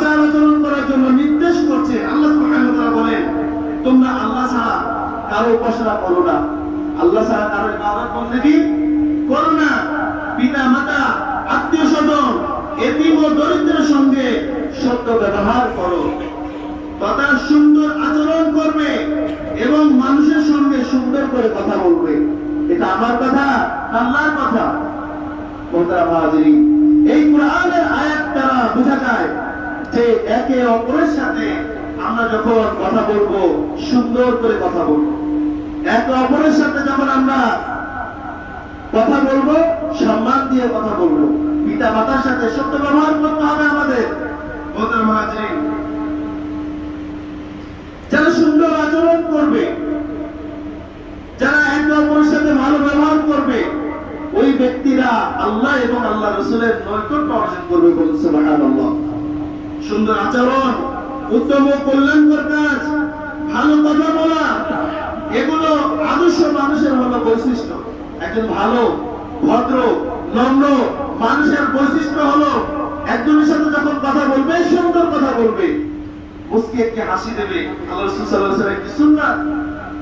আচার আচরণ করার জন্য নির্দেশ করছে। আল্লাহ সুবহানাহু বলেন তোমরা আল্লাহ ছাড়া কারও উপাসনা করো না। আল্লাহ ছাড়া কারও ইবাদত বন্দেগী করো না। পিতা মাতা আত্মীয় স্বজন এতিম ও দরিদ্রের সঙ্গে সত্য ব্যবহার করো। তথা সুন্দর আচরণ করবে এবং মানুষের সঙ্গে সুন্দর করে কথা বলবে। এটা আমার কথা আল্লাহর কথা? মোহতারাম হাজিরিন, এই কোরআনের আয়াত দ্বারা বোঝা যায় যে একে অপরের সাথে আমরা যখন কথা বলব, সুন্দর করে কথা বলব। একে অপরের সাথে যখন আমরা কথা বলব, সম্মান দিয়ে কথা বলব। পিতা মাতার সাথে সত্য ব্যবহার করতে হবে আমাদের। যারা সুন্দর আচরণ করবে, যারা একে অপরের সাথে ভালো ব্যবহার করবে, ওই ব্যক্তিরা আল্লাহ এবং আল্লাহ রসুলের নৈকট্য অর্জন করবে বলুন সুবহানাল্লাহ। সুন্দর আচরণ, উত্তম কল্যাণকর কাজ, ভালো কথা বলা, এগুলো আদর্শ মানুষের হলো বৈশিষ্ট্য। একজন ভালো, ভদ্র, নম্র মানুষের বৈশিষ্ট্য হলো, একজনের সাথে যখন কথা বলবে, সুন্দর কথা বলবে। মুসকে একটি হাসি দেবে। আল্লাহ রসুল সাল্লাহ একটি সুন্নাত।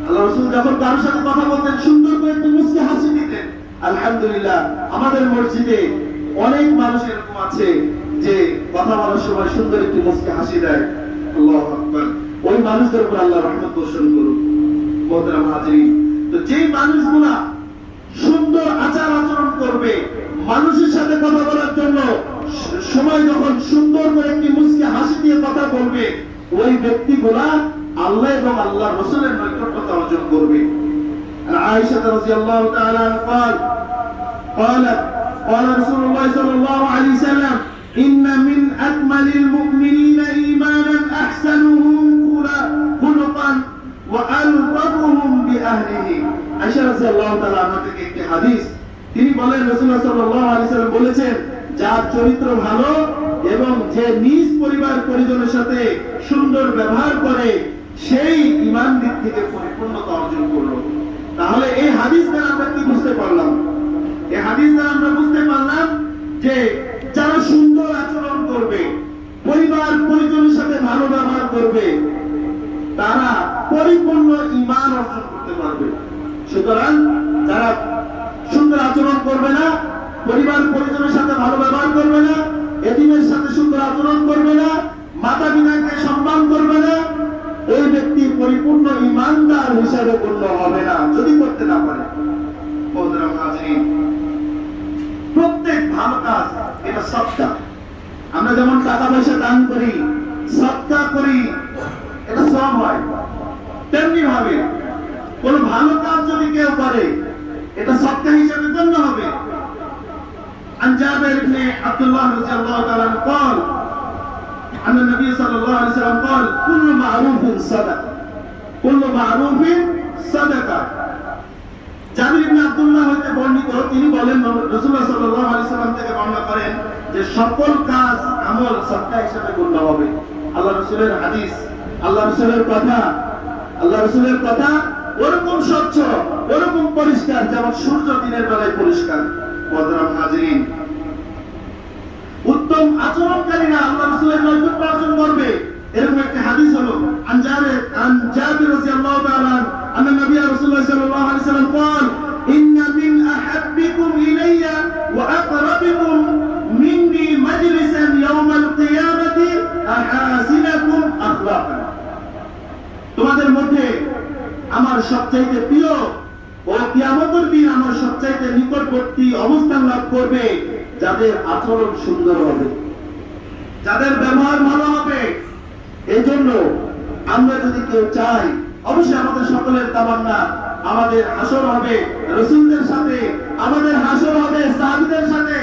আল্লাহ রসুল যখন কারোর সাথে কথা বলতেন, সুন্দর করে একটু মুসকে হাসি দিতেন। আলহামদুলিল্লাহ, আমাদের মসজিদে অনেক মানুষ এরকম আছে। যে কথা বলার সময় সুন্দর একটি মুসকে হাসি দেয় আল্লাহ আকবার ওই মানুষদের উপর আল্লাহ রহমত বর্ষণ করুন মোহতারাম হাজিরিন তো যেই মানুষগুলা সুন্দর আচার আচরণ করবে মানুষের সাথে কথা বলার জন্য স- সময় যখন সুন্দর করে একটি মুসকে হাসি দিয়ে কথা বলবে ওই ব্যক্তিগুলা আল্লাহ এবং আল্লাহ রসুলের নৈকট্যতা অর্জন করবে আর আয়েশা রাদিয়াল্লাহু তাআলা قال قالت قال رسول الله صلى الله عليه وسلم إن من أكمل المؤمنين إيمانا أحسنهم خلقا وألطفهم بأهله আয়েশা রাদিয়াল্লাহু তাআলা আনহা থেকে একটি হাদিস তিনি বলেন রাসূলুল্লাহ সাল্লাল্লাহু আলাইহি সাল্লাম বলেছেন যার চরিত্র ভালো এবং যে নিজ পরিবার পরিজনের সাথে সুন্দর ব্যবহার করে সেই ইমান দিক থেকে পরিপূর্ণতা অর্জন করলো তাহলে এই হাদিস দ্বারা আমরা কি বুঝতে পারলাম এই হাদিস দ্বারা আমরা বুঝতে পারলাম যে যারা সুন্দর করবে, তারা পরিপূর্ণ ইমান অর্জন করতে পারবে। সুতরাং যারা সুন্দর আচরণ করবে না, পরিবার পরিজনের সাথে ভালো ব্যবহার করবে না, এদিনের সাথে সুন্দর আচরণ করবে না মাতা পিতাকে সম্মান করবে না, ওই ব্যক্তি পরিপূর্ণ ইমানদার হিসাবে গণ্য হবে না, যদি করতে না পারে। প্রত্যেক ভালো কাজ এটা সৎকা আমরা যেমন টাকা পয়সা দান করি সৎকা করি এটা সব হয় তেমনি ভাবে কোন ভালো কাজ যদি কেউ করে এটা সৎকা হিসেবে গণ্য হবে عن جابر بن عبد الله رضي الله تعالى عنه قال أن النبي صلى الله عليه وسلم قال كل معروف صدقة كل معروف صدقة জাবির ইবনে আব্দুল্লাহ হতে বর্ণিত তিনি বলেন রাসূলুল্লাহ সাল্লাল্লাহু আলাইহি সাল্লাম থেকে বর্ণনা করেন যে সকল কাজ আমল সদকা হিসেবে গণ্য হবে আল্লাহ রাসূলের হাদিস আল্লাহ রাসূলের কথা আল্লাহ রাসূলের কথা ওরকম স্বচ্ছ ওরকম পরিষ্কার যেমন সূর্য দিনের বেলায় পরিষ্কার মহতারাম হাজিরিন উত্তম আচরণকারীরা আল্লাহ রাসূলের নৈকট্য অর্জন করবে এরকম একটা হাদিস হলো আনজারে আনজাবির রাদিয়াল্লাহু তাআলা আন নবী রাসূলুল্লাহ সাল্লাল্লাহু আলাইহি সাল্লাম قال ان من احبكم الي واقربكم তোমাদের মধ্যে আমার সবচাইতে প্রিয় ও কিয়ামতের দিন আমার সবচাইতে নিকটবর্তী অবস্থান লাভ করবে যাদের আচরণ সুন্দর হবে। যাদের ব্যবহার ভালো হবে এই জন্য আমরা যদি কেউ চাই, অবশ্যই আমাদের সকলের তামান্না আমাদের হাসর হবে, রসুলদের সাথে, আমাদের হাসর হবে, সাহাবিদের সাথে,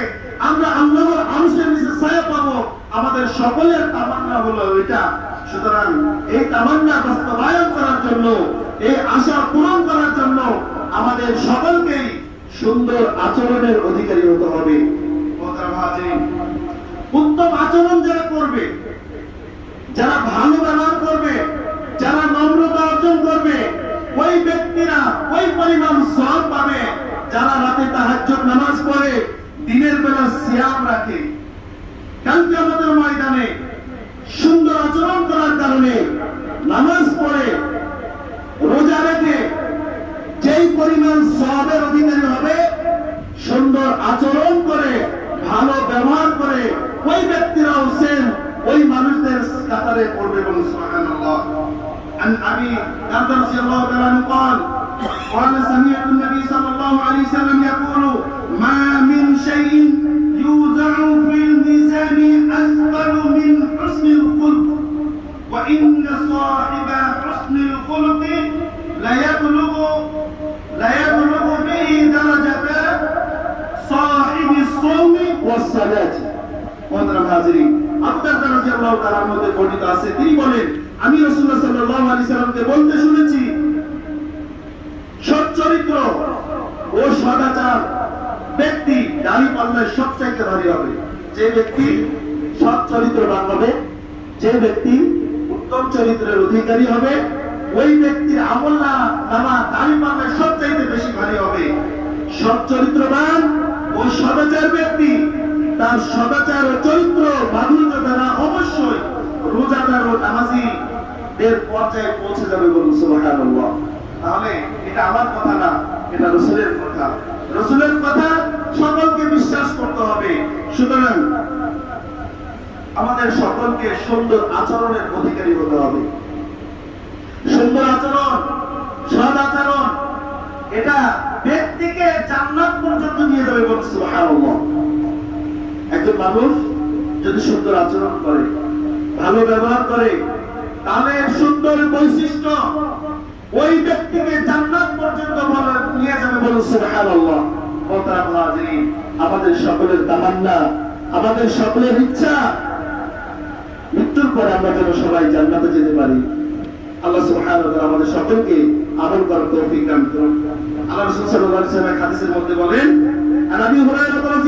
আমরা আল্লাহর আনুষের নিচে ছায়া পাবো। আমাদের সকলের তামান্না হলো এটা। সুতরাং এই তামান্না বাস্তবায়ন করার জন্য, এই আশা পূরণ করার জন্য আমাদের সকলকেই সুন্দর আচরণের অধিকারী হতে হবে। উত্তম আচরণ যারা করবে, যারা ভালো ব্যবহার করবে, যারা নম্রতা অর্জন করবে, ওই ব্যক্তিরা ওই পরিমাণ সব পাবে যারা রাতে তাহাজ্জুদ নামাজ পড়ে, দিনের বেলা সিয়াম রাখে। কালকে আমাদের ময়দানে সুন্দর আচরণ করার কারণে নামাজ পড়ে, রোজা রেখে যেই পরিমাণ সবের অধিকারী হবে, সুন্দর আচরণ করে, ভালো ব্যবহার করে ওই ব্যক্তিরাও সেম ওই মানুষদের কাতারে পড়বে এবং আমি عن ابي ذر رضي الله قال سمعت النبي صلى الله عليه وسلم يقول ما من شيء صاحب حسن الخلق ليبلغ ليبلغ به درجه صاحب الصوم والصلاه মহতরম হাজিরিন আব্দুল রাদিয়াল্লাহু তাআলার মধ্যে বর্ণিত আছে তিনি বলেন আমি রাসূলুল্লাহ সাল্লাল্লাহু আলাইহি সাল্লামকে বলতে শুনেছি সৎ চরিত্র ও সদাচার ব্যক্তি দাড়ি পাল্লায় সবচাইতে ভারী হবে যে ব্যক্তি সৎ চরিত্রবান হবে যে ব্যক্তি উত্তম চরিত্রের অধিকারী হবে। ওই ব্যক্তির আমল্লা নামা দাড়ি পাল্লায় সবচাইতে বেশি ভারী হবে। সৎ চরিত্রবান ও সদাচার ব্যক্তি, তার সদাচার ও চরিত্র মাধুর্য দ্বারা অবশ্যই রোজাদার ও নামাজি এর পর্যায়ে পৌঁছে যাবে বলুন, সুবহানাল্লাহ। তাহলে এটা আমার কথা না, এটা রসুলের কথা। রসুলের কথা সকলকে বিশ্বাস করতে হবে। সুতরাং আমাদের সকলকে সুন্দর আচরণের অধিকারী হতে হবে। সুন্দর আচরণ, সৎ আচরণ, এটা ব্যক্তিকে জান্নাত পর্যন্ত নিয়ে যাবে সুবহানাল্লাহ। একজন মানুষ যদি সুন্দর আচরণ করে, ভালো ব্যবহার করে, তাহলে সুন্দর বৈশিষ্ট্য ওই ব্যক্তিকে জান্নাত পর্যন্ত নিয়ে যাবে বলুন সুবহানাল্লাহ। আমাদের সকলের তামান্না, আমাদের সকলের ইচ্ছা পরে আমরা যেন সবাই জান্নাতে যেতে পারি। আল্লাহ সুবহানাহু আমাদের সকলকে আমল করার তৌফিক দান করুন। আল্লাহ রাসূল সাল্লাল্লাহু আলাইহি ওয়াসাল্লাম হাদিসের মধ্যে বলেন আর আমি হুরায়রা